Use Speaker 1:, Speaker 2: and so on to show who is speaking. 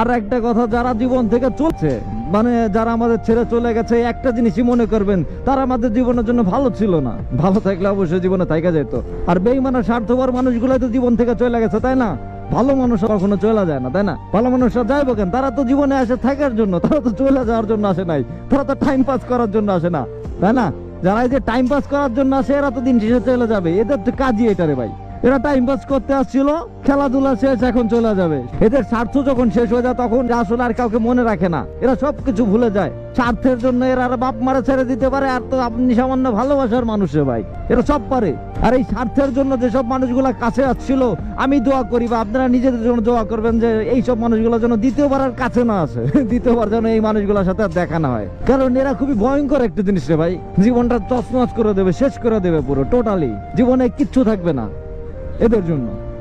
Speaker 1: আর একটা কথা, যারা জীবন থেকে চলছে মানে যারা আমাদের ছেড়ে চলে গেছে, একটা জিনিসই মনে করবেন, তারা আমাদের জীবনের জন্য ভালো ছিল না। ভালো থাকলে অবশ্যই জীবনে থাকা যেত আর বেইমানা স্বার্থপর মানুষগুলো তো জীবন থেকে চলে গেছে, তাই না? ভালো মানুষ কখনো চলে যায় না, তাই না? ভালো মানুষরা যাইবো কেন? তারা তো জীবনে আসে থাকার জন্য, তারা তো চলে যাওয়ার জন্য আসে নাই। তারা তো টাইম পাস করার জন্য আসে না, তাই না? যারা এই যে টাইম পাস করার জন্য আসে, এরা তো দিন শেষে চলে যাবে। এদের তো কাজই এটা রে ভাই। এরা টাইম পাস করতে আসছিল, খেলাধুলা শেষ, এখন চলে যাবে। এদের স্বার্থ যখন শেষ হয়ে যায়, তখন আসলে আর কাউকে মনে রাখে না। এরা সবকিছু ভুলে যায়। স্বার্থের জন্য এরা আর বাপ মারা ছেড়ে দিতে পারে, আর তো আপনি সামান্য ভালোবাসার মানুষে ভাই। এরা সব পারে। আর এই স্বার্থের জন্য যেসব মানুষগুলা কাছে আসছিল, আমি দোয়া করি বা আপনারা নিজেদের জন্য দোয়া করবেন যে এই সব মানুষগুলো যেন দ্বিতীয়বার আর কাছে না আসে। দ্বিতীয়বার যেন এই মানুষগুলোর সাথে আর দেখা না হয়। কারণ এরা খুবই ভয়ঙ্কর একটা জিনিস রে ভাই। জীবনটা তছনছ করে দেবে, শেষ করে দেবে পুরো টোটালি জীবনে কিচ্ছু থাকবে না। এদের জন্য।